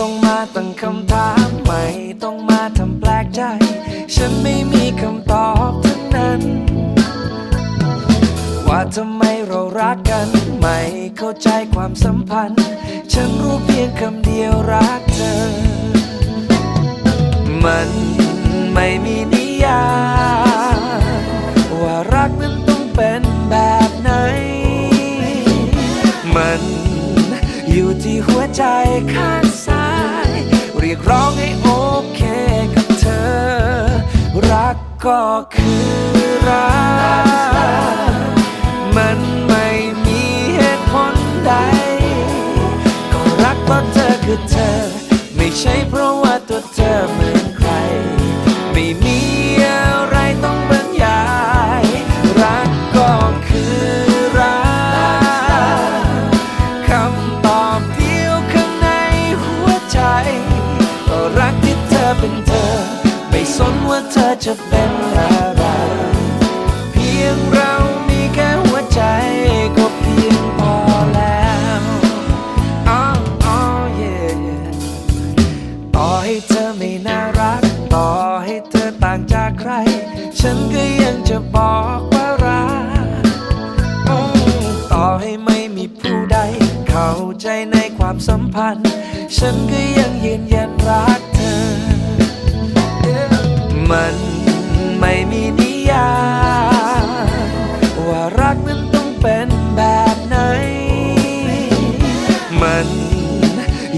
ต้องมาตั้งคำถาม ไม่ต้องมาทำแปลกใจ ฉันไม่มีคำตอบทั้งนั้น ว่าทำไมเรารักกัน ไม่เข้าใจความสัมพันธ์ ฉันรู้เพียงคำเดียวรักเธอ มันไม่มีนิยามว่ารักนั้นต้องเป็นแบบไหน มันอยู่ที่หัวใจข้าง กก็คือรัก มันไม่มีเหตุผลใด ก็รักเพราะเธอคือเธอ ไม่ใช่เพราะว่าตัวเธอ สนว่าเธอจะเป็นอะไร เพียงเรามีแค่หัวใจก็เพียงพอแล้วอ๋อ yeah ต่อให้เธอไม่น่ารัก ต่อให้เธอต่างจากใคร ฉันก็ยังจะบอกว่ารักต่อให้ไม่มีผู้ใด เข้าใจในความสัมพันธ์ ฉันก็ยังยืนยันรักเธอ มันไม่มีนิยามว่ารักนั้นต้องเป็นแบบไหน มัน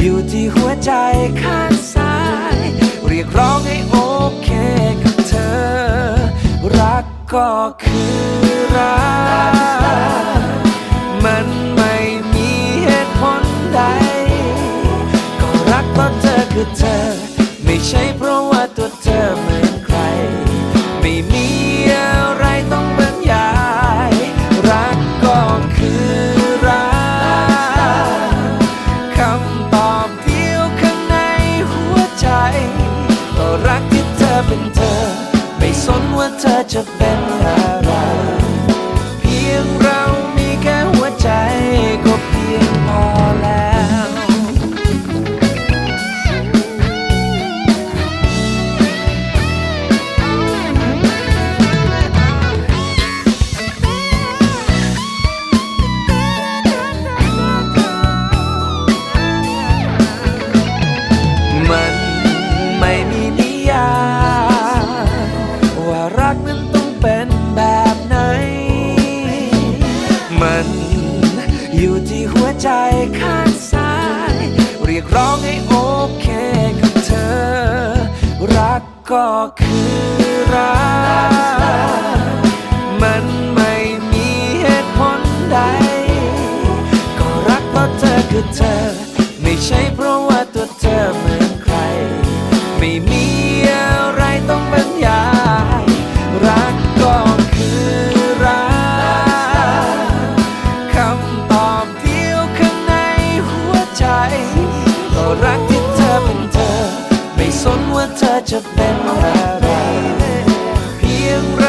อยู่ที่หัวใจข้างซ้าย เรียกร้องให้โอเคกับเธอ รักก็คือรัก มันไม่มีเหตุผลใด ก็รักเพราะเธอคือเธอ ไม่ใช่เพราะ เป็นเธอ ไม่สนว่าเธอจะเป็นอะไร มันอยู่ที่หัวใจข้างซ้าย เรียกร้องให้โอเคกับเธอ รักก็คือรัก มันไม่มีเหตุผลใด ก็รักเพราะเธอคือเธอ ไม่ใช่เพราะว่าตัวเธอเหมือนใคร ไม่มี สนว่าเธอจะเป็นอะไรเพียงร